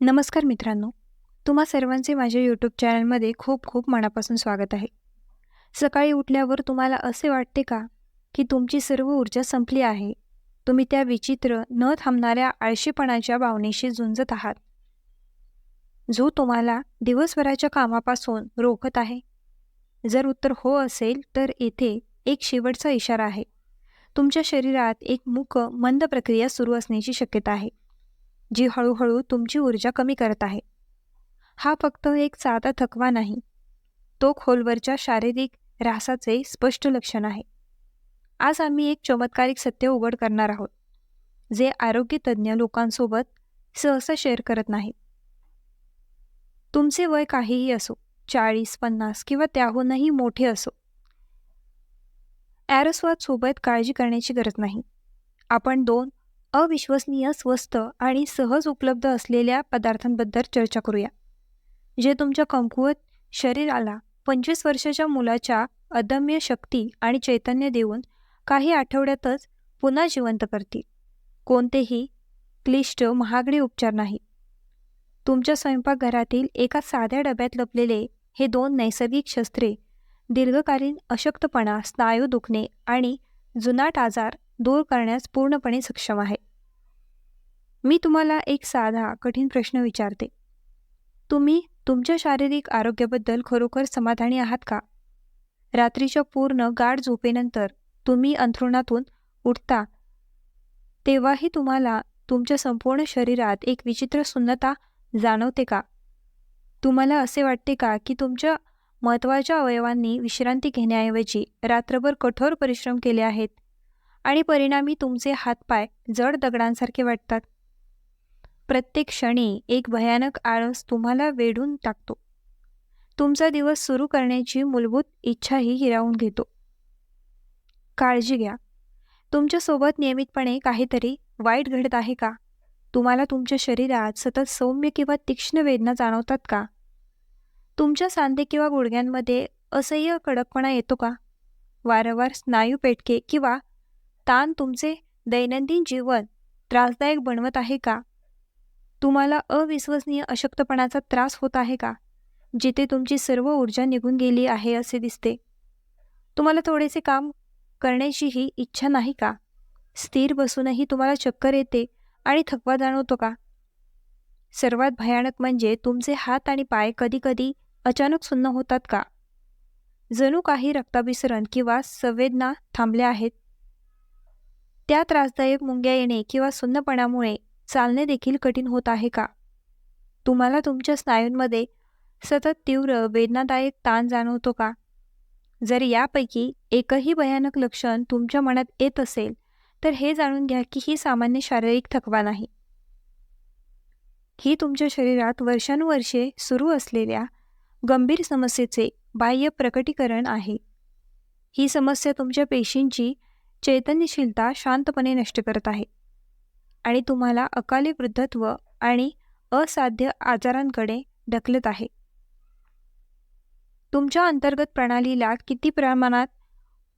नमस्कार मित्रांनो. तुम्हा सर्वांचे माझ्या यूट्यूब चॅनलमध्ये खूप खूप मनापासून स्वागत आहे. सकाळी उठल्यावर तुम्हाला असे वाटते का की तुमची सर्व ऊर्जा संपली आहे? तुम्ही त्या विचित्र न थांबणाऱ्या आळशीपणाच्या भावनेशी झुंजत आहात. जो तुम्हाला दिवसभराच्या कामापासून रोखत आहे. जर उत्तर हो असेल तर येथे एक शेवटचा इशारा आहे. तुमच्या शरीरात एक मूक मंद प्रक्रिया सुरू असण्याची शक्यता आहे. जी हळूहळू तुमची ऊर्जा कमी करत आहे. हा फक्त एक साधा थकवा नाही. तो खोलवरच्या शारीरिक ऱ्हासाचे स्पष्ट लक्षण आहे. आज आम्ही एक चमत्कारिक सत्य उघड करणार आहोत जे आरोग्यतज्ज्ञ लोकांसोबत सहसा शेअर करत नाहीत. तुमचे वय काहीही असो चाळीस पन्नास किंवा त्याहूनही मोठे असो ॲरोस्वादसोबत काळजी करण्याची गरज नाही. आपण दोन अविश्वसनीय स्वस्त आणि सहज उपलब्ध असलेल्या पदार्थांबद्दल चर्चा करूया. जे तुमच्या कमकुवत शरीराला पंचवीस वर्षाच्या मुलाच्या अदम्य शक्ती आणि चैतन्य देऊन काही आठवड्यातच पुन्हा जिवंत करतील. कोणतेही क्लिष्ट महागडे उपचार नाही. तुमच्या स्वयंपाकघरातील एका साध्या डब्यात लपलेले हे दोन नैसर्गिक शस्त्रे दीर्घकालीन अशक्तपणा स्नायू दुखणे आणि जुनाट आजार दूर करण्यास पूर्णपणे सक्षम आहे. मी तुम्हाला एक साधा कठीण प्रश्न विचारते. तुम्ही तुमच्या शारीरिक आरोग्याबद्दल खरोखर समाधानी आहात का? रात्रीच्या पूर्ण गाढ झोपेनंतर तुम्ही अंथरुणातून उठता तेव्हाही तुम्हाला तुमच्या संपूर्ण शरीरात एक विचित्र सुन्नता जाणवते का? तुम्हाला असे वाटते का की तुमच्या महत्त्वाच्या अवयवांनी विश्रांती घेण्याऐवजी रात्रभर कठोर परिश्रम केले आहेत? आणि परिणामी तुमचे हातपाय जड दगडांसारखे वाटतात. प्रत्येक क्षणी एक भयानक आळस तुम्हाला वेढून टाकतो. तुमचा दिवस सुरू करण्याची मूलभूत इच्छाही हिरावून घेतो. काळजी घ्या. तुमच्यासोबत नियमितपणे काहीतरी वाईट घडत आहे का? तुम्हाला तुमच्या शरीरात सतत सौम्य किंवा तीक्ष्ण वेदना जाणवतात का? तुमच्या सांधे किंवा गुडघ्यांमध्ये असह्य कडकपणा येतो का? वारंवार स्नायू पेटके किंवा ताण तुमचे दैनंदिन जीवन त्रासदायक बनवत आहे का? तुम्हाला अविश्वसनीय अशक्तपणाचा त्रास होत आहे का? जिथे तुमची सर्व ऊर्जा निघून गेली आहे असे दिसते. तुम्हाला थोडेसे काम करण्याचीही इच्छा नाही का? स्थिर बसूनही तुम्हाला चक्कर येते आणि थकवा जाणवतो का? सर्वात भयानक म्हणजे तुमचे हात आणि पाय कधीकधी अचानक सुन्न होतात का? जणू काही रक्ताभिसरण किंवा संवेदना थांबल्या आहेत. त्या त्रासदायक मुंग्या येणे किंवा सुन्नपणामुळे चालणे देखील कठीण होत आहे का? तुम्हाला तुमच्या स्नायूंमध्ये सतत तीव्र वेदनादायक ताण जाणवतो का? जर यापैकी एकही भयानक लक्षण तुमच्या मनात येत असेल तर हे जाणून घ्या की ही सामान्य शारीरिक थकवा नाही. ही तुमच्या शरीरात वर्षानुवर्षे सुरू असलेल्या गंभीर समस्येचे बाह्य प्रकटीकरण आहे. ही समस्या तुमच्या पेशींची चैतन्यशीलता शांतपणे नष्ट करत आहे. आणि तुम्हाला अकाली वृद्धत्व आणि असाध्य आजारांकडे ढकलत आहे. तुमच्या अंतर्गत प्रणालीला किती प्रमाणात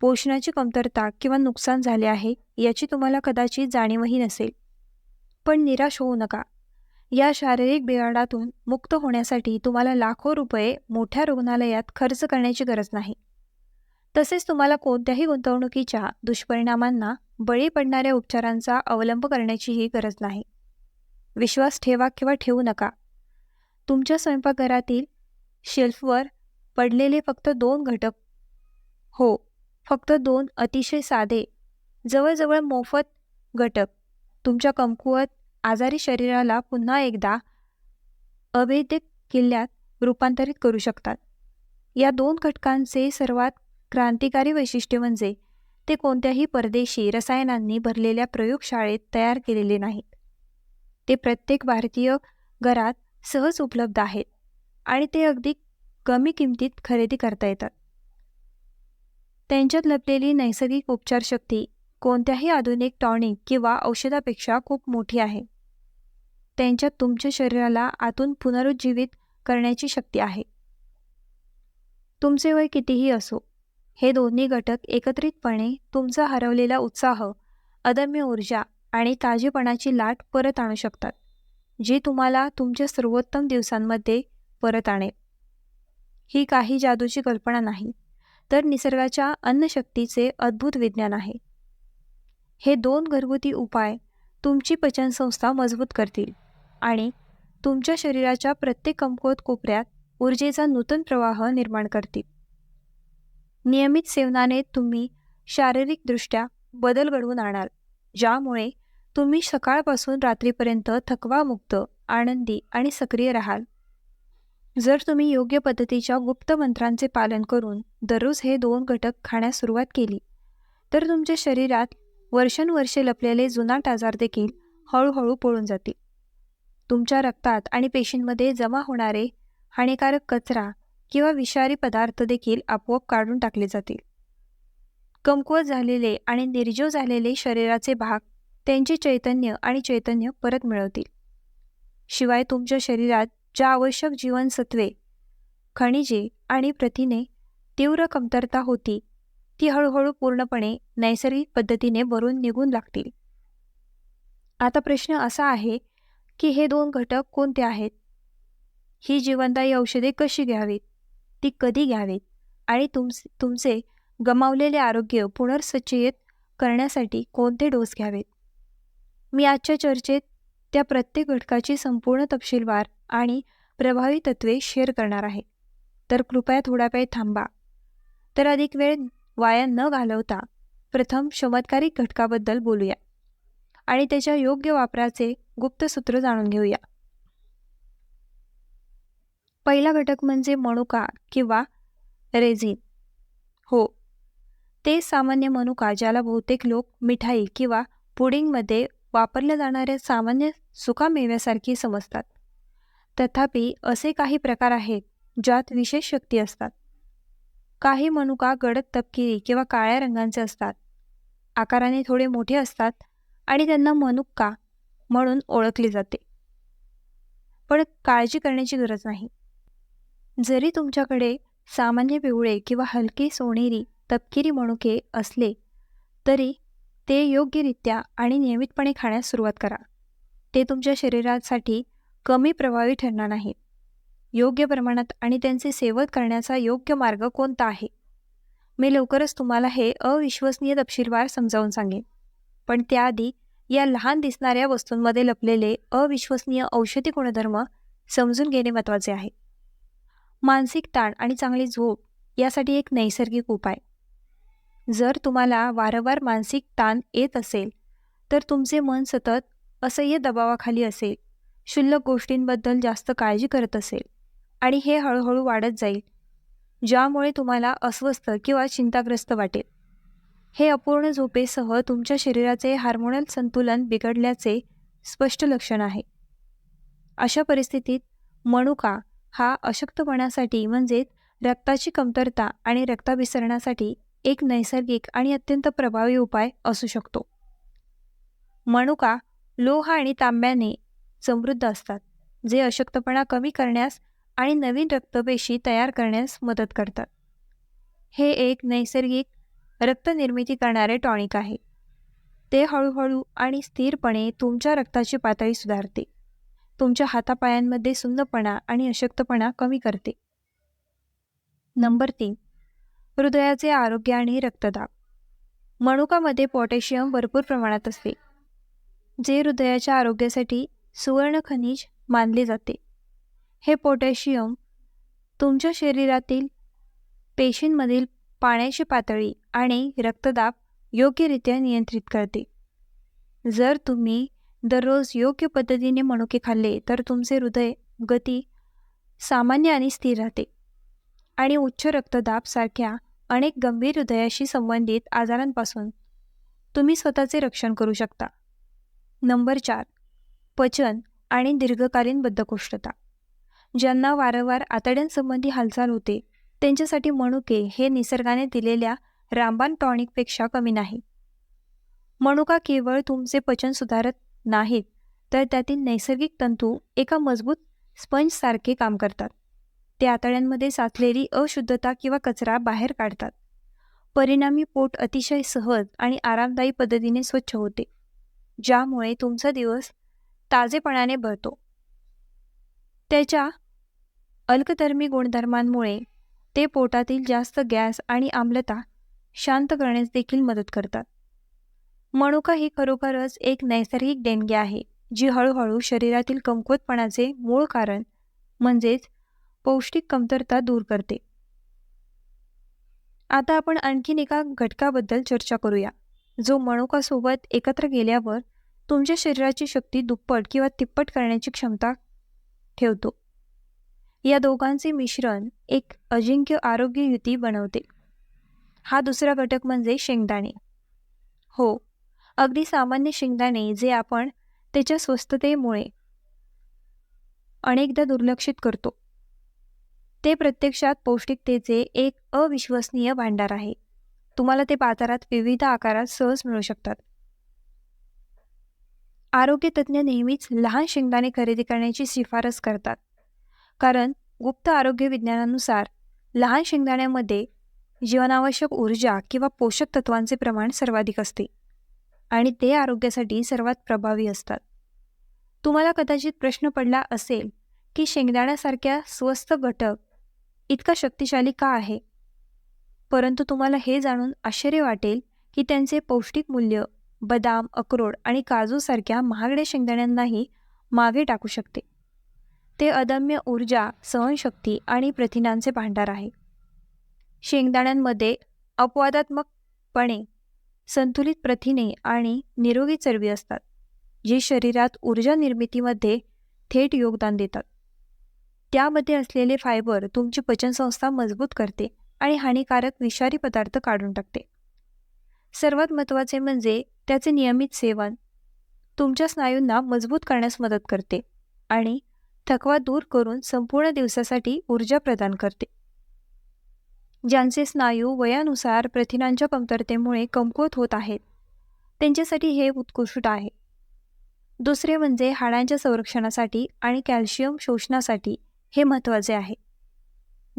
पोषणाची कमतरता किंवा नुकसान झाले आहे याची तुम्हाला कदाचित जाणीवही नसेल. पण निराश होऊ नका. या शारीरिक बिघाडातून मुक्त होण्यासाठी तुम्हाला लाखो रुपये मोठ्या रुग्णालयात खर्च करण्याची गरज नाही. तसेच तुम्हाला कोणत्याही गुंतवणुकीच्या दुष्परिणामांना बळी पडणाऱ्या उपचारांचा अवलंब करण्याचीही गरज नाही. विश्वास ठेवा किंवा ठेवू नका. तुमच्या स्वयंपाकघरातील शेल्फवर पडलेले फक्त दोन घटक हो फक्त दोन अतिशय साधे जवळजवळ मोफत घटक. तुमच्या कमकुवत आजारी शरीराला पुन्हा एकदा अभेद्य किल्ल्यात रूपांतरित करू शकतात. या दोन घटकांचे सर्वात क्रांतिकारी वैशिष्ट्य म्हणजे ते कोणत्याही परदेशी रसायनांनी भरलेल्या प्रयोगशाळेत तयार केलेले नाहीत. ते प्रत्येक भारतीय घरात सहज उपलब्ध आहेत आणि ते अगदी कमी किमतीत खरेदी करता येतात. त्यांच्यात लपलेली नैसर्गिक उपचारशक्ती कोणत्याही आधुनिक टॉनिक किंवा औषधापेक्षा खूप मोठी आहे. त्यांच्यात तुमच्या शरीराला आतून पुनरुज्जीवित करण्याची शक्ती आहे. तुमचे वय कितीही असो हे दोन्ही घटक एकत्रितपणे तुमचा हरवलेला उत्साह अदम्य ऊर्जा आणि ताजेपणाची लाट परत आणू शकतात जी तुम्हाला तुमच्या सर्वोत्तम दिवसांमध्ये परत आणेल. ही काही जादूची कल्पना नाही तर निसर्गाच्या अन्नशक्तीचे अद्भुत विज्ञान आहे. हे दोन घरगुती उपाय तुमची पचनसंस्था मजबूत करतील आणि तुमच्या शरीराच्या प्रत्येक कमकुवत कोपऱ्यात ऊर्जेचा नूतन प्रवाह निर्माण करतील. नियमित सेवनाने तुम्ही शारीरिकदृष्ट्या बदल घडवून आणाल ज्यामुळे तुम्ही सकाळपासून रात्रीपर्यंत थकवामुक्त आनंदी आणि सक्रिय राहाल. जर तुम्ही योग्य पद्धतीच्या गुप्त मंत्रांचे पालन करून दररोज हे दोन घटक खाण्यास सुरुवात केली तर तुमच्या शरीरात वर्षानुवर्षे लपलेले जुनाट आजार देखील हळूहळू पळून जातील. तुमच्या रक्तात आणि पेशींमध्ये जमा होणारे हानिकारक कचरा किंवा विषारी पदार्थ देखील आपोआप काढून टाकले जातील. कमकुवत झालेले आणि निर्जीव झालेले शरीराचे भाग त्यांचे चैतन्य आणि चैतन्य परत मिळवतील. शिवाय तुमच्या शरीरात ज्या आवश्यक जीवनसत्वे खनिजे आणि प्रथिने तीव्र कमतरता होती ती हळूहळू पूर्णपणे नैसर्गिक पद्धतीने भरून निघून लागतील. आता प्रश्न असा आहे की हे दोन घटक कोणते आहेत? ही जीवनदायी औषधे कशी घ्यावीत? ती कधी घ्यावीत? आणि तुमचे तुमचे गमावलेले आरोग्य पुनर्सचयित करण्यासाठी कोणते डोस घ्यावेत? मी आजच्या चर्चेत त्या प्रत्येक घटकाची संपूर्ण तपशीलवार आणि प्रभावी तत्वे शेअर करणार आहे. तर कृपया थोडा वेळ थांबा. तर अधिक वेळ वाया न घालवता प्रथम चमत्कारिक घटकाबद्दल बोलूया आणि त्याच्या योग्य वापराचे गुप्त सूत्र जाणून घेऊया. पहिला घटक म्हणजे मनुका किंवा रेझिन. हो. ते सामान्य मनुका ज्याला बहुतेक लोक मिठाई किंवा पुडिंगमध्ये वापरल्या जाणाऱ्या सामान्य सुकामेव्यासारखी समजतात. तथापि असे काही प्रकार आहेत ज्यात विशेष शक्ती असतात. काही मनुका गडद तपकिरी किंवा काळ्या रंगांचे असतात. आकाराने थोडे मोठे असतात आणि त्यांना मनुक्का म्हणून ओळखले जाते. पण काळजी करण्याची गरज नाही. जरी तुमच्याकडे सामान्य पिवळे किंवा हलके सोनेरी तपकिरी मनुके असले तरी ते योग्यरित्या आणि नियमितपणे खाण्यास सुरुवात करा. ते तुमच्या शरीरासाठी कमी प्रभावी ठरणार नाहीत. योग्य प्रमाणात आणि त्यांचे सेवन करण्याचा योग्य मार्ग कोणता आहे? मी लवकरच तुम्हाला हे अविश्वसनीय तपशीलवार समजावून सांगेन. पण त्याआधी या लहान दिसणाऱ्या वस्तूंमध्ये लपलेले अविश्वसनीय औषधी गुणधर्म समजून घेणे महत्त्वाचे आहे. मानसिक ताण आणि चांगली झोप यासाठी एक नैसर्गिक उपाय. जर तुम्हाला वारंवार मानसिक ताण येत असेल तर तुमचे मन सतत असह्य दबावाखाली असेल क्षुल्लक गोष्टींबद्दल जास्त काळजी करत असेल आणि हे हळूहळू वाढत जाईल ज्यामुळे तुम्हाला अस्वस्थ किंवा चिंताग्रस्त वाटेल. हे अपूर्ण झोपेसह तुमच्या शरीराचे हार्मोनल संतुलन बिघडल्याचे स्पष्ट लक्षण आहे. अशा परिस्थितीत मणुका हा अशक्तपणासाठी म्हणजेच रक्ताची कमतरता आणि रक्ताभिसरणासाठी एक नैसर्गिक आणि अत्यंत प्रभावी उपाय असू शकतो. मनुका लोह आणि तांब्याने समृद्ध असतात जे अशक्तपणा कमी करण्यास आणि नवीन रक्तपेशी तयार करण्यास मदत करतात. हे एक नैसर्गिक रक्तनिर्मिती करणारे टॉनिक आहे. ते हळूहळू आणि स्थिरपणे तुमच्या रक्ताची पातळी सुधारते. तुमच्या हातापायांमध्ये सुन्नपणा आणि अशक्तपणा कमी करते. नंबर तीन. हृदयाचे आरोग्य आणि रक्तदाब. मनुकामध्ये पोटॅशियम भरपूर प्रमाणात असते जे हृदयाच्या आरोग्यासाठी सुवर्ण खनिज मानले जाते. हे पोटॅशियम तुमच्या शरीरातील पेशींमधील पाण्याची पातळी आणि रक्तदाब योग्यरित्या नियंत्रित करते. जर तुम्ही दररोज योग्य पद्धतीने मनुके खाल्ले तर तुमचे हृदय गती सामान्य आणि स्थिर राहते. आणि उच्च रक्तदाब सारख्या अनेक गंभीर हृदयाशी संबंधित आजारांपासून तुम्ही स्वतःचे रक्षण करू शकता. नंबर चार पचन आणि दीर्घकालीन बद्धकोष्ठता. ज्यांना वारंवार आतड्यांसंबंधी हालचाल होते त्यांच्यासाठी मनुके हे निसर्गाने दिलेल्या रामबान टॉनिकपेक्षा कमी नाही. मनुका केवळ तुमचे पचन सुधारत नाहीत तर त्यातील नैसर्गिक तंतू एका मजबूत स्पंजसारखे काम करतात. ते आतड्यांमध्ये साचलेली अशुद्धता किंवा कचरा बाहेर काढतात. परिणामी पोट अतिशय सहज आणि आरामदायी पद्धतीने स्वच्छ होते ज्यामुळे तुमचा दिवस ताजेपणाने भरतो. त्याच्या अल्कधर्मी गुणधर्मांमुळे ते पोटातील जास्त गॅस आणि आम्लता शांत करण्यास देखील मदत करतात. मनुका ही खरोखरच एक नैसर्गिक देणगी आहे जी हळूहळू शरीरातील कमकुवतपणाचे मूळ कारण म्हणजेच पौष्टिक कमतरता दूर करते. आता आपण आणखीन एका घटकाबद्दल चर्चा करूया जो मनुकासोबत एकत्र गेल्यावर तुमच्या शरीराची शक्ती दुप्पट किंवा तिप्पट करण्याची क्षमता ठेवतो. या दोघांचे मिश्रण एक अजिंक्य आरोग्य युती बनवते. हा दुसरा घटक म्हणजे शेंगदाणे. हो अगदी सामान्य शेंगदाणे जे आपण त्याच्या स्वस्ततेमुळे अनेकदा दुर्लक्षित करतो. ते प्रत्यक्षात पौष्टिकतेचे एक अविश्वसनीय भांडार आहे. तुम्हाला ते बाजारात विविध आकारात सहज मिळू शकतात. आरोग्य तज्ज्ञ नेहमीच लहान शेंगदाणे खरेदी करण्याची शिफारस करतात. कारण गुप्त आरोग्य विज्ञानानुसार लहान शेंगदाण्यामध्ये जीवनावश्यक ऊर्जा किंवा पोषक तत्वांचे प्रमाण सर्वाधिक असते. आणि ते आरोग्यासाठी सर्वात प्रभावी असतात. तुम्हाला कदाचित प्रश्न पडला असेल की शेंगदाण्यासारख्या स्वस्त घटक इतका शक्तिशाली का आहे? परंतु तुम्हाला हे जाणून आश्चर्य वाटेल की त्यांचे पौष्टिक मूल्य बदाम अक्रोड आणि काजूसारख्या महागड्या शेंगदाण्यांनाही मागे टाकू शकते. ते अदम्य ऊर्जा सहनशक्ती आणि प्रथिनांचे भांडार आहे. शेंगदाण्यांमध्ये अपवादात्मकपणे संतुलित प्रथिने आणि निरोगी चरबी असतात जे शरीरात ऊर्जा निर्मितीमध्ये थेट योगदान देतात. त्यामध्ये असलेले फायबर तुमची पचनसंस्था मजबूत करते आणि हानिकारक विषारी पदार्थ काढून टाकते. सर्वात महत्त्वाचे म्हणजे त्याचे नियमित सेवन. तुमच्या स्नायूंना मजबूत करण्यास मदत करते आणि थकवा दूर करून संपूर्ण दिवसासाठी ऊर्जा प्रदान करते. ज्यांचे स्नायू वयानुसार प्रथिनांच्या कमतरतेमुळे कमकुवत होत आहेत त्यांच्यासाठी हे उत्कृष्ट आहे. दुसरे म्हणजे हाडांच्या संरक्षणासाठी आणि कॅल्शियम शोषणासाठी हे महत्त्वाचे आहे.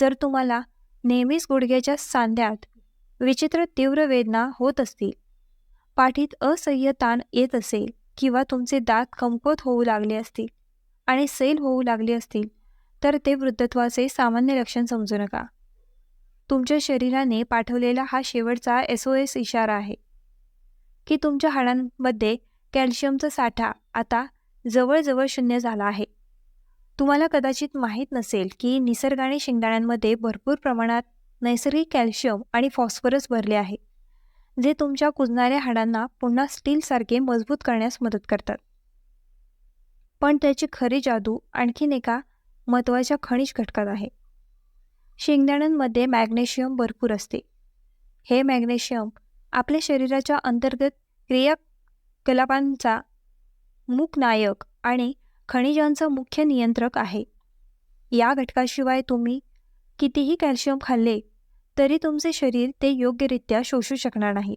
जर तुम्हाला नेहमीच गुडघ्याच्या सांध्यात विचित्र तीव्र वेदना होत असतील पाठीत असह्य ताण येत असेल किंवा तुमचे दात कमकुवत होऊ लागले असतील आणि सैल होऊ लागले असतील तर ते वृद्धत्वाचे सामान्य लक्षण समजू नका. तुमच्या शरीराने पाठवलेला हा शेवटचा एस ओ एस इशारा आहे. की तुमच्या हाडांमध्ये कॅल्शियमचा साठा आता जवळजवळ शून्य झाला आहे. तुम्हाला कदाचित माहीत नसेल की निसर्गाने शेंगदाण्यांमध्ये भरपूर प्रमाणात नैसर्गिक कॅल्शियम आणि फॉस्फरस भरले आहे जे तुमच्या कुजणाऱ्या हाडांना पुन्हा स्टीलसारखे मजबूत करण्यास मदत करतात. पण त्याची खरी जादू आणखीन एका महत्त्वाच्या खनिज घटकात आहे. शेंगदाण्यांमध्ये मॅग्नेशियम भरपूर असते. हे मॅग्नेशियम आपल्या शरीराच्या अंतर्गत क्रियाकलापांचा मूकनायक आणि खनिजांचं मुख्य नियंत्रक आहे. या घटकाशिवाय तुम्ही कितीही कॅल्शियम खाल्ले तरी तुमचे शरीर ते योग्यरित्या शोषू शकणार नाही.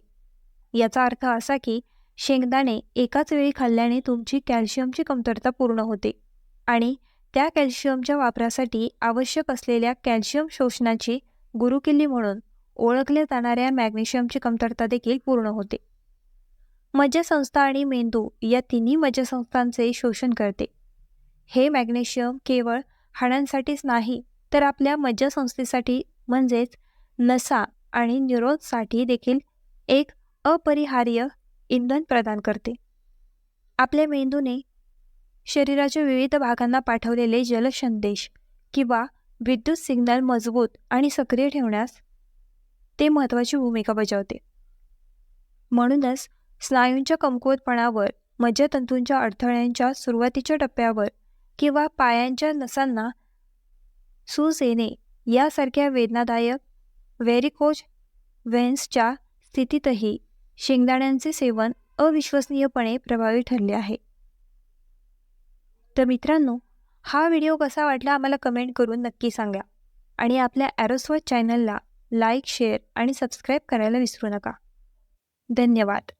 याचा अर्थ असा की शेंगदाणे एकाच वेळी खाल्ल्याने तुमची कॅल्शियमची कमतरता पूर्ण होते आणि त्या कॅल्शियमच्या वापरासाठी आवश्यक असलेल्या कॅल्शियम शोषणाची गुरुकिल्ली म्हणून ओळखल्या जाणाऱ्या मॅग्नेशियमची कमतरता देखील पूर्ण होते. मज्जासंस्था आणि मेंदू या तिन्ही मज्जासंस्थांचे शोषण करते. हे मॅग्नेशियम केवळ हाडांसाठीच नाही तर आपल्या मज्जासंस्थेसाठी म्हणजेच नसा आणि न्यूरोन्ससाठी देखील एक अपरिहार्य इंधन प्रदान करते. आपल्या मेंदूने शरीराच्या विविध भागांना पाठवलेले जलसंदेश किंवा विद्युत सिग्नल मजबूत आणि सक्रिय ठेवण्यास ते महत्त्वाची भूमिका बजावते. म्हणूनच स्नायूंच्या कमकुवतपणावर मज्जातंतूंच्या अडथळ्यांच्या सुरुवातीच्या टप्प्यावर किंवा पायांच्या नसांना सूज येणे यासारख्या वेदनादायक व्हेरिकोज व्हेन्सच्या स्थितीतही शेंगदाण्यांचे सेवन अविश्वसनीयपणे प्रभावी ठरले आहे. तर मित्रांनो हा व्हिडिओ कसा वाटला आम्हाला कमेंट करून नक्की सांगा. आणि आपल्या ॲरोस्वत चॅनलला लाईक शेअर आणि सबस्क्राईब करायला विसरू नका. धन्यवाद.